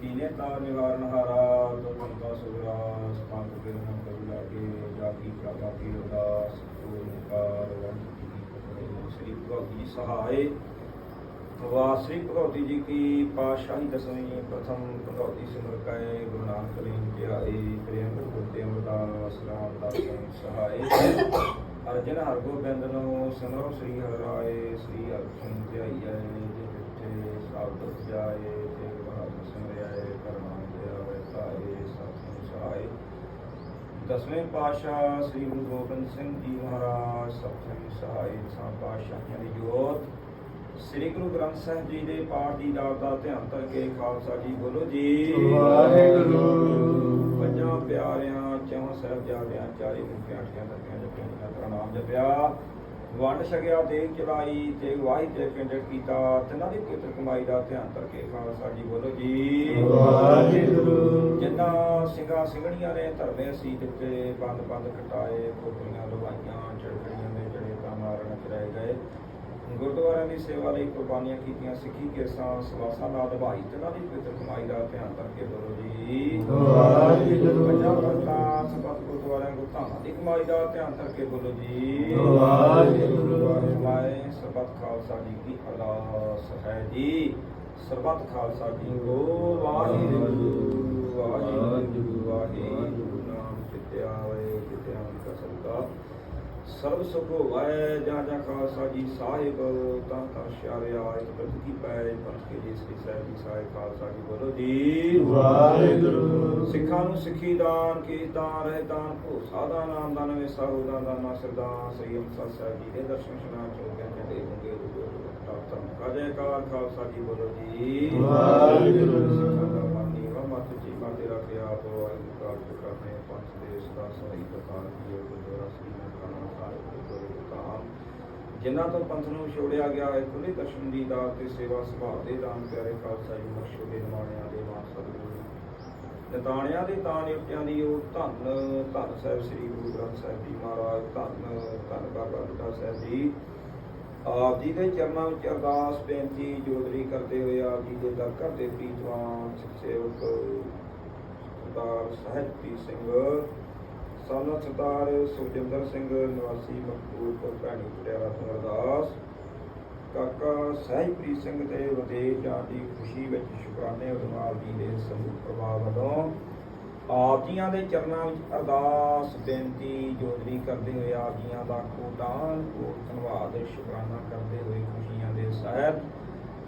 ਕੀਨੇ ਤਾ ਨਿਵਾਰਨ ਹਾਰਾ ਦੁਰਮੰਤਾ ਸੁਗਰਾ ਸਤੰਗ ਬਿਰਮ ਕਰੂ ਲਾਗੇ ਜਾਗੀ ਪ੍ਰਭਾ ਕੀ ਅਰਦਾਸ ਓੰਕਾਰ ਵਾਹਿਗੁਰੂ ਸ੍ਰੀ ਭਗਵਤੀ ਸਹਾਏ। ਸਹਾਇ ਸ੍ਰੀ ਭਗਵਤੀ ਜੀ ਕੀ ਪਾਸ਼ਾਹੀ ਦਸਵੀਂ ਪ੍ਰਥਮ ਭਗਵਤੀ ਸਿਮਰ ਕੈ, ਗੁਰੂ ਨਾਨਕ ਲੀਨ ਧਿਆਏ ਪ੍ਰਿਯੰਕਰ ਗੁਰਤੇ ਅਮਰਦਾਸ, ਰਾਮ ਦਾਸ ਸਹਾਏ। ਅਰਜਨ ਹਰਗੋਬਿੰਦ ਨੂੰ ਸਿਮਰੋ ਸ੍ਰੀ ਹਰਿ ਰਾਏ, ਸ੍ਰੀ ਅਰਜਨ ਧਿਆਈਐ ਜੇ ਜਿੱਥੇ ਸਾਬਤ ਜਾਏ ਦਸਵੇਂ ਪਾਤਸ਼ਾਹ ਸ੍ਰੀ ਗੁਰੂ ਗੋਬਿੰਦ ਸਿੰਘ ਜੀ ਮਹਾਰਾਜ ਸਤਿ ਸਹਾਇ ਦਸਾਂ ਪਾਤਸ਼ਾਹਾਂ ਦੀ ਜੋਤ। ਸ੍ਰੀ ਗੁਰੂ ਗ੍ਰੰਥ ਸਾਹਿਬ ਜੀ ਦੇ ਪਾਠ ਦੀ ਦਾਤ ਦਾ ਧਿਆਨ ਕਰਕੇ ਖਾਲਸਾ ਜੀ ਬੋਲੋ ਜੀ। ਵਾਹਿਗੁਰੂ। ਪੰਜਾਂ ਪਿਆਰਿਆਂ ਚੌਂ ਸਾਹਿਬਜ਼ਾਦਿਆਂ ਚਾਰੇ ਮੁਖਿਆਂ ਅਠਿਆਂ ਦਸਿਆਂ ਜਪਿਆਂ ਪ੍ਰਣਾਮ ਜਪਿਆ। ਵੰਡ ਛਕਿਆ ਦੇਗ ਚਲਾਈ ਤੇ ਵਾਹੀ ਤੇ ਪਿੰਡ ਕੀਤਾ। ਤਿਨਾਂ ਦੀ ਪਵਿੱਤਰ ਕਮਾਈ ਦਾ ਧਿਆਨ ਕਰਕੇ ਖਾਲਸਾ ਜੀ ਬੋਲੋ ਜੀ। ਵਾਹਿਗੁਰੂ। ਜਿਨ੍ਹਾਂ ਸਿੰਘਾਂ ਸਿੰਘਣੀਆਂ ਨੇ ਧਰਮੇ ਸੀ ਦਿੱਤੇ ਬੰਦ ਬੰਦ ਕਟਾਏ ਖੋਪਰੀਆਂ ਲਵਾਈਆਂ ਚੜਖੜੀਆਂ ਦੇ ਜੜੇ ਤਾਂ ਮਾਰਨ ਚੜਾਏ ਗਏ। ਗੁਰਦੁਆਰਿਆਂ ਦੀ ਸੇਵਾ ਲਈ ਕੁਰਬਾਨੀਆਂ ਕੀਤੀਆਂ ਸਿੱਖੀ ਕੇਸਾਂ ਸਵਾਸਾਂ ਨਾਲ ਨਿਭਾਈ। ਤਿਨਾਂ ਦੀ ਪਵਿੱਤਰ ਕਮਾਈ ਦਾ ਧਿਆਨ ਕਰਕੇ ਬੋਲੋ ਜੀ। ਵਾਹਿਗੁਰੂ। ਗੁਰਧਾਮਾਂ ਦੀ ਧਿਆਨ ਕਰਕੇ ਬੋਲੋ ਜੀ। ਵਾਹਿਗੁਰੂ। ਵਾਹਿ ਸਬਤ ਖਾਲਸਾ ਜੀ ਕੀ ਅਰਦਾਸ ਹੈ ਜੀ। ਸਰਬਤ ਖਾਲਸਾ ਜੀ ਕੋ ਵਾਹਿਗੁਰੂ। ਵਾਹਿਗੁਰੂ। ਵਾਹਿਗੁਰੂ। ਨਾਮ ਚਿਤਿਆ ਵੇ ਚਿਤਿਆ ਕਾ ਸਰਬ ਸੁਖ ਹੋਵੈ ਜਾਂ ਜਾਂ ਖਾਲਸਾ ਜੀ ਸਾਹਿਬ ਤਾਂ ਤਾਂ ਸ਼ਾਰਿਆ ਇੱਕ ਬਿਰਧ ਕੀ ਪੈ ਪੰਥ ਕੇ ਜੀ ਸ੍ਰੀ ਸਾਹਿਬ ਜੀ ਸਾਹਿਬ ਖਾਲਸਾ ਜੀ ਬੋਲੋ ਜੀ ਵਾਹਿਗੁਰੂ। ਸਿੱਖਾਂ ਨੂੰ ਸਿੱਖੀ ਦਾਨ ਕੀਰਤਨ ਰਹਿ ਦਾਨ ਭੋ ਸਾਦਾ ਨਾਮ ਦਾਨ ਵੇ ਸਾਹੂ ਦਾ ਦਾਨਾ ਸਰਦਾਰ ਸ੍ਰੀ ਅੰਮ੍ਰਿਤਸਰ ਸਾਹਿਬ ਜੀ ਦੇ ਦਰਸ਼ਨ ਸ਼ਨਾ ਚੋਗਿਆ ਤੇ ਦੇ ਹੋਗੇ ਤਾਤਮ ਕਾਜੇ ਕਾਰ ਖਾਲਸਾ ਜੀ ਬੋਲੋ ਜੀ ਵਾਹਿਗੁਰੂ। ਸਿੱਖਾਂ ਦਾ ਮਾਨੀ ਵਾ ਮਤ ਜੀ ਮਾਤੇ ਰੱਖਿਆ ਆਪ ਵਾਹਿਗੁਰੂ ਕਾਲ ਕਰਨੇ ਪੰਜ ਦੇਸ਼ ਦਾ ਸਹੀ ਪ੍ਰਕਾਰ ਕੀ ਗੁਰਦੁਆਰਾ ਸ੍ਰੀ ਨਨਕਾਣਾ ਸਾਹਿਬ ਗੁਰਦੁਆਰੇ ਧਾਮ ਜਿਨ੍ਹਾਂ ਤੋਂ ਪੰਥ ਨੂੰ ਛੋੜਿਆ ਗਿਆ ਹੈ ਖੁੱਲੇ ਦਰਸ਼ਨ ਦੀ ਦਾਤ ਤੇ ਸੇਵਾ ਸੁਭਾਅ ਦੇ ਰਾਮ ਪਿਆਰੇ ਖਾਲਸਾ ਜੀ ਬਖਸ਼ੋ ਦੇ ਨਿਮਾਣਿਆਂ ਦੇ ਮਾਨ ਸਤਿਗੁਰੂ ਨਿਤਾਣਿਆਂ ਦੇ ਤਾਂ ਨਿਯੁਕਤਿਆਂ ਦੀ ਉਹ ਧੰਨ ਧੰਨ ਸਾਹਿਬ ਸ੍ਰੀ ਗੁਰੂ ਗ੍ਰੰਥ ਸਾਹਿਬ ਜੀ ਮਹਾਰਾਜ, ਧੰਨ ਧੰਨ ਬਾਬਾ ਬੁੱਢਾ ਸਾਹਿਬ ਜੀ। ਆਪ ਜੀ ਦੇ ਚਰਨਾਂ ਵਿੱਚ ਅਰਦਾਸ, ਬੇਨਤੀ ਜੋਦਰੀ ਕਰਦੇ ਹੋਏ ਆਪ ਜੀ ਦੇ ਦਰ ਘਰ ਦੇ ਪ੍ਰੀਤਵਾਨ ਸਿੱਖ ਸੇਵਕ, ਸਰਦਾਰ ਸਹਿਜਪ੍ਰੀਤ ਸਿੰਘ। ਸਾਨਾ ਸਰਦਾਰ ਸੁਖਜਿੰਦਰ ਸਿੰਘ ਨਿਵਾਸੀ ਮਕਬੂਲਪੁਰ ਭੈਣੀ ਪਟਿਆਲਾ ਤੋਂ ਅਰਦਾਸ। ਕਾਕਾ ਸਹਿਜਪ੍ਰੀਤ ਸਿੰਘ ਦੇ ਵਿਦੇਸ਼ ਜਾਣ ਦੀ ਖੁਸ਼ੀ ਵਿੱਚ ਸ਼ੁਕਰਾਨੇ ਉਦਮਾਲ ਜੀ ਦੇ ਸਮੂਹ ਪਰਿਵਾਰ ਵੱਲੋਂ ਆਪ ਜੀਆਂ ਦੇ ਚਰਨਾਂ ਵਿੱਚ ਅਰਦਾਸ, ਬੇਨਤੀ ਜੋਦਰੀ ਕਰਦੇ ਹੋਏ ਆਪ ਜੀਆਂ ਦਾ ਕੋਟਾਨ ਕੋਟ ਧੰਨਵਾਦ, ਸ਼ੁਕਰਾਨਾ ਕਰਦੇ ਹੋਏ ਖੁਸ਼ੀਆਂ ਦੇ ਸਹਿਤ